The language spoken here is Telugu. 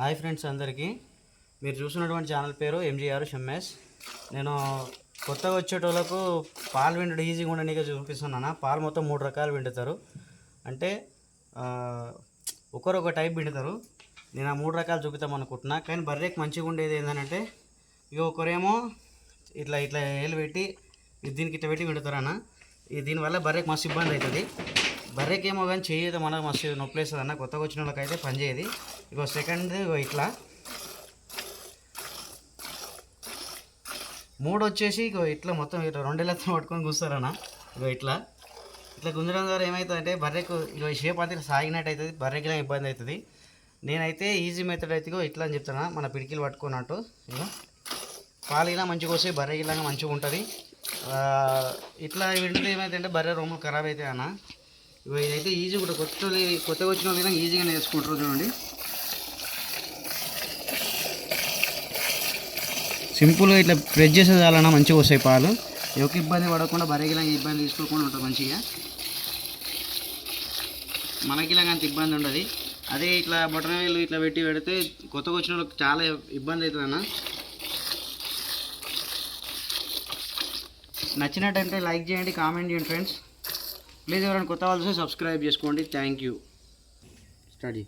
హాయ్ ఫ్రెండ్స్ అందరికీ. మీరు చూసినటువంటి ఛానల్ పేరు ఎంజీఆర్ షమ్మెస్. నేను కొత్తగా వచ్చేటోళ్ళకు పాలు విండడం ఈజీగా ఉండనీగా చూపిస్తున్నాను? పాలు మొత్తం మూడు రకాలు విండుతారు అంటే ఒకరొక టైప్ విండుతారు నేను ఆ మూడు రకాలు చూపిద్దాం అనుకుంటున్నా. కానీ బర్రెకి మంచిగా ఉండేది ఏంటంటే ఇక ఒకరేమో ఇట్లా ఇట్లా ఏళ్ళు పెట్టి దీనికి ఇట్లా పెట్టి విండుతారన్న దీనివల్ల బర్రెకి మస్తు ఇబ్బంది అవుతుంది. బర్రెకి ఏమో కానీ చేయదు మనకు మస్తు నొప్పి వేస్తుంది అన్న కొత్తగా వచ్చిన వాళ్ళకైతే పని చేయదు. ఇగో సెకండ్ ఇగో ఇట్లా. మూడు వచ్చేసి ఇగో ఇట్లా మొత్తం ఇట్లా రెండేళ్ళతో పట్టుకొని కూస్తారన్న. ఇగో ఇట్లా. ఇట్లా గుంజడం ద్వారా ఏమవుతుందంటే బర్రెకు ఇగో షేప్ అంతా సాగినట్టు అవుతుంది బర్రెకి ఇబ్బంది అవుతుంది నేనైతే ఈజీ మెథడ్ అయితే ఇగో ఇట్లా అని చెప్తాను మన పిడికిలు పట్టుకున్నట్టు. ఇగో. పాలు ఇలా మంచిగా వస్తాయి బర్రె ఇలాగా మంచిగా ఉంటుంది. ఇట్లా వింటే ఏమైందంటే బర్రె రొమ్ములు ఖరాబ్ అవుతాయి అన్న ఇవి ఇదైతే ఈజీ కూడా కొత్త కొత్తగా వచ్చిన వాళ్ళు ఈజీగా నేర్చుకుంటారు చూడండి. సింపుల్గా ఇట్లా ప్రెస్ చేసే చాలన్నా మంచిగా వస్తాయి పాలు. ఎవరికి ఇబ్బంది పడకుండా బర్రెగిలా ఇబ్బంది తీసుకోకుండా ఉంటుంది మంచిగా. మనకి అంత ఇబ్బంది ఉండదు. అదే ఇట్లా బొటన వేలు ఇట్లా పెట్టి పెడితే కొత్తగా వచ్చిన వాళ్ళకి చాలా ఇబ్బంది అవుతుంది అన్న. నచ్చినట్టయితే లైక్ చేయండి కామెంట్ చేయండి ఫ్రెండ్స్. प्लीज़ एवरान सब्सक्राइब चुस्को थैंक यू स्टडी